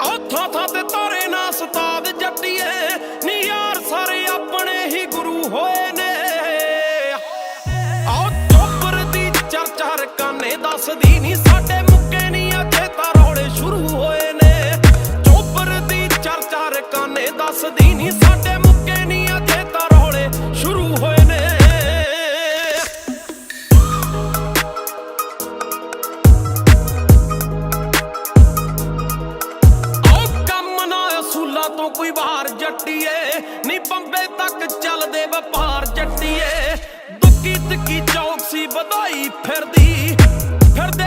ਥਾਂ ਥਾਂ ਤੇ ਤਾਰੇ ਨਾ ਸਤਾਦ ਜੱਟੀਏ। ਨੀ ਯਾਰ ਸਾਰੇ ਆਪਣੇ ਹੀ ਗੁਰੂ ਹੋਏ ਨੇ। ਆਓ ਚੋਪਰ ਦੀ ਚਰਚਾ ਰਕਾਨੇ ਦੱਸਦੀ ਨਹੀਂ ਸਾਡੇ ਮੁੱਕੇ ਨਹੀਂ ਅਜੇ ਤਾਂ ਰੌਲੇ ਸ਼ੁਰੂ ਹੋਏ ਨੇ। ਚੋਪਰ ਦੀ ਚਰਚਾ ਰਕਾਨੇ ਦੱਸਦੀ ਨਹੀਂ ਅਸੂਲਾਂ ਕੋਈ ਬਾਹਰ ਜੱਟੀਏ। ਨਹੀਂ ਬੰਬੇ ਤੱਕ ਚੱਲਦੇ ਵਪਾਰ ਜੱਟੀਏ। ਦੁੱਕੀ ਤਿੱਕੀ ਚੌਕਸੀ ਵਧਾਈ ਫਿਰਦੀ। ਫਿਰਦੇ